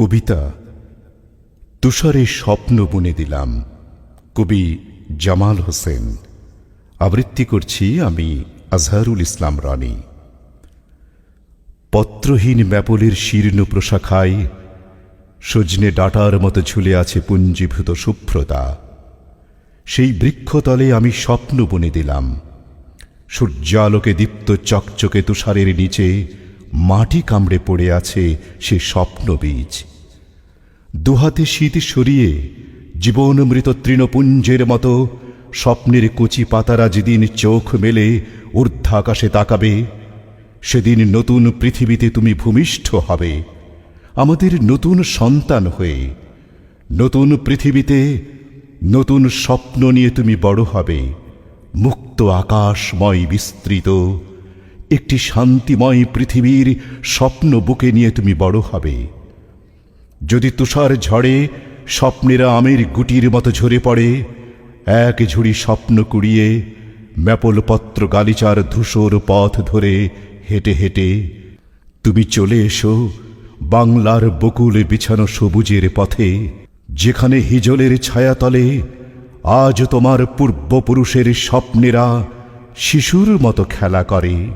কবিতা তুষারে স্বপ্ন বুনে দিলাম, কবি জামাল হোসেন। আবৃত্তি করছি আমি আজহারুল ইসলাম রানী। পত্রহীন ম্যাপলের শীর্ণ প্রশাখায় সজনে ডাটার মতো ঝুলে আছে পুঞ্জীভূত শুভ্রতা সেই বৃক্ষতলে আমি স্বপ্ন বুনে দিলাম, সূর্যালোকে দীপ্ত চকচকে তুষারের নিচে মাটি কামড়ে পড়ে আছে সে স্বপ্ন বীজ দুহাতে শীত সরিয়ে জীবন মৃত তৃণপুঞ্জের মতো স্বপ্নের কচি পাতারা যেদিন চোখ মেলে ঊর্ধ্বাকাশে তাকাবে, সেদিন নতুন পৃথিবীতে তুমি ভূমিষ্ঠ হবে। আমাদের নতুন সন্তান হয়ে, নতুন পৃথিবীতে নতুন স্বপ্ন নিয়ে তুমি বড় হবে। মুক্ত আকাশময় বিস্তৃত, একটি শান্তিময় পৃথিবীর স্বপ্ন বুকে নিয়ে তুমি বড় হবে। যদি তুষার ঝড়ে স্বপ্নেরা আমের গুটির মতো ঝরে পড়ে, এক ঝুড়ি স্বপ্ন কুড়িয়ে ম্যাপলপত্র গালিচার ধূসর পথ ধরে হেঁটে হেঁটে, তুমি চলে এসো বাংলার বকুলে বিছানো সবুজের পথে, যেখানে হিজলের ছায়াতলে আজ তোমার পূর্বপুরুষের স্বপ্নেরা শিশুর মতো খেলা করে।